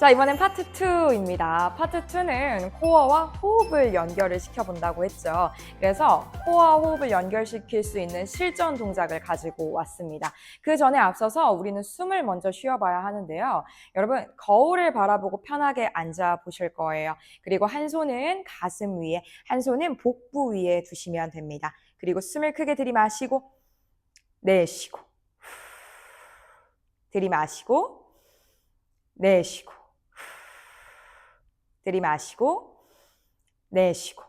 자, 이번엔 파트 2입니다. 파트 2는 코어와 호흡을 연결을 시켜본다고 했죠. 그래서 코어와 호흡을 연결시킬 수 있는 실전 동작을 가지고 왔습니다. 그 전에 앞서서 우리는 숨을 먼저 쉬어봐야 하는데요. 여러분, 거울을 바라보고 편하게 앉아 보실 거예요. 그리고 한 손은 가슴 위에, 한 손은 복부 위에 두시면 됩니다. 그리고 숨을 크게 들이마시고, 내쉬고, 들이마시고, 내쉬고, 들이마시고 내쉬고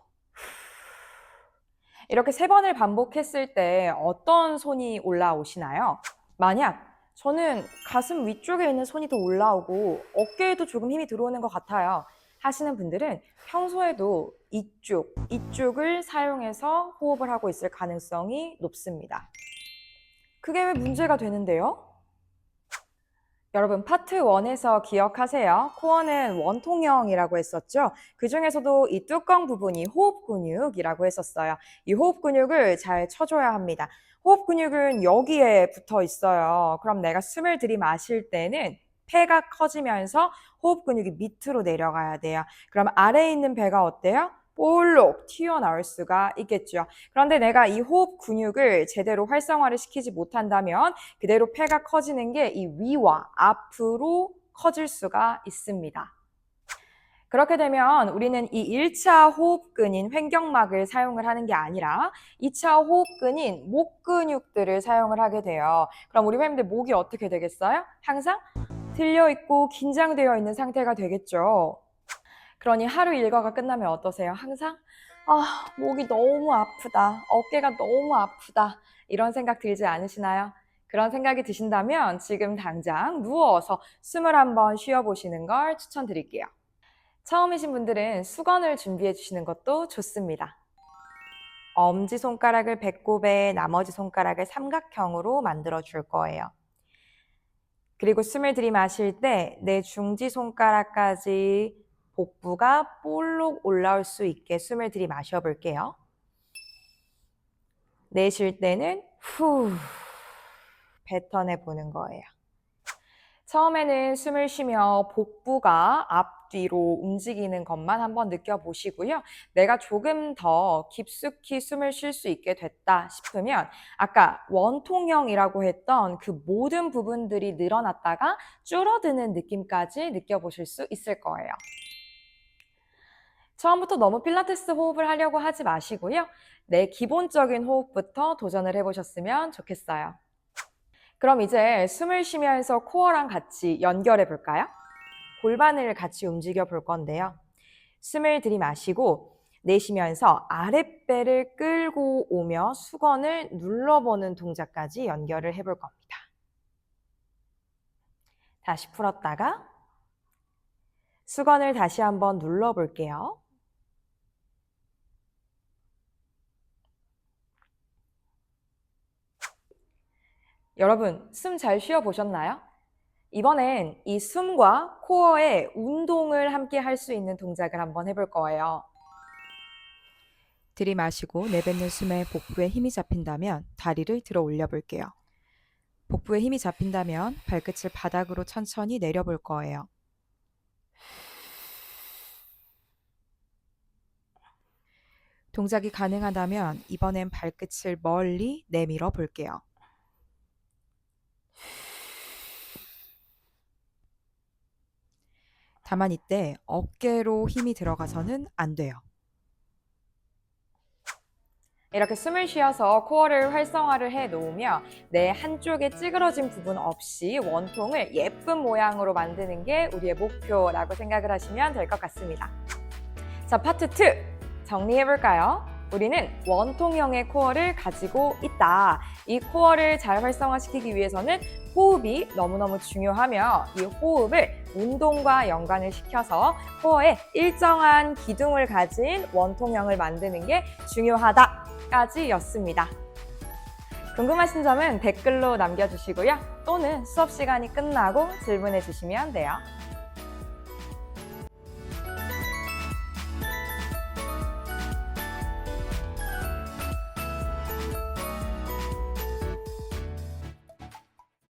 이렇게 세 번을 반복했을 때 어떤 손이 올라오시나요? 만약 저는 가슴 위쪽에 있는 손이 더 올라오고 어깨에도 조금 힘이 들어오는 것 같아요 하시는 분들은 평소에도 이쪽, 이쪽을 사용해서 호흡을 하고 있을 가능성이 높습니다. 그게 왜 문제가 되는데요? 여러분, 파트 1에서 기억하세요. 코어는 원통형이라고 했었죠. 그 중에서도 이 뚜껑 부분이 호흡 근육이라고 했었어요. 이 호흡 근육을 잘 쳐줘야 합니다. 호흡 근육은 여기에 붙어 있어요. 그럼 내가 숨을 들이마실 때는 폐가 커지면서 호흡 근육이 밑으로 내려가야 돼요. 그럼 아래에 있는 배가 어때요? 볼록 튀어나올 수가 있겠죠. 그런데 내가 이 호흡 근육을 제대로 활성화를 시키지 못한다면 그대로 폐가 커지는 게 이 위와 앞으로 커질 수가 있습니다. 그렇게 되면 우리는 이 1차 호흡근인 횡격막을 사용을 하는 게 아니라 2차 호흡근인 목 근육들을 사용을 하게 돼요. 그럼 우리 회원님들 목이 어떻게 되겠어요? 항상 들려 있고 긴장되어 있는 상태가 되겠죠. 그러니 하루 일과가 끝나면 어떠세요? 항상 아, 목이 너무 아프다. 어깨가 너무 아프다. 이런 생각 들지 않으시나요? 그런 생각이 드신다면 지금 당장 누워서 숨을 한번 쉬어보시는 걸 추천드릴게요. 처음이신 분들은 수건을 준비해 주시는 것도 좋습니다. 엄지손가락을 배꼽에 나머지 손가락을 삼각형으로 만들어 줄 거예요. 그리고 숨을 들이마실 때 내 중지손가락까지 복부가 볼록 올라올 수 있게 숨을 들이마셔 볼게요. 내쉴 때는 후 뱉어내 보는 거예요. 처음에는 숨을 쉬며 복부가 앞뒤로 움직이는 것만 한번 느껴보시고요. 내가 조금 더 깊숙이 숨을 쉴 수 있게 됐다 싶으면 아까 원통형이라고 했던 그 모든 부분들이 늘어났다가 줄어드는 느낌까지 느껴보실 수 있을 거예요. 처음부터 너무 필라테스 호흡을 하려고 하지 마시고요. 내 기본적인 호흡부터 도전을 해보셨으면 좋겠어요. 그럼 이제 숨을 쉬면서 코어랑 같이 연결해 볼까요? 골반을 같이 움직여 볼 건데요. 숨을 들이마시고 내쉬면서 아랫배를 끌고 오며 수건을 눌러보는 동작까지 연결을 해볼 겁니다. 다시 풀었다가 수건을 다시 한번 눌러볼게요. 여러분, 숨 잘 쉬어 보셨나요? 이번엔 이 숨과 코어의 운동을 함께 할 수 있는 동작을 한번 해볼 거예요. 들이마시고 내뱉는 숨에 복부에 힘이 잡힌다면 다리를 들어 올려 볼게요. 복부에 힘이 잡힌다면 발끝을 바닥으로 천천히 내려 볼 거예요. 동작이 가능하다면 이번엔 발끝을 멀리 내밀어 볼게요. 다만 이때 어깨로 힘이 들어가서는 안 돼요. 이렇게 숨을 쉬어서 코어를 활성화를 해 놓으며 내 한쪽에 찌그러진 부분 없이 원통을 예쁜 모양으로 만드는 게 우리의 목표라고 생각을 하시면 될 것 같습니다. 자, 파트 2 정리해 볼까요? 우리는 원통형의 코어를 가지고 있다. 이 코어를 잘 활성화시키기 위해서는 호흡이 너무너무 중요하며 이 호흡을 운동과 연관을 시켜서 코어에 일정한 기둥을 가진 원통형을 만드는 게 중요하다까지 였습니다. 궁금하신 점은 댓글로 남겨주시고요. 또는 수업 시간이 끝나고 질문해 주시면 돼요.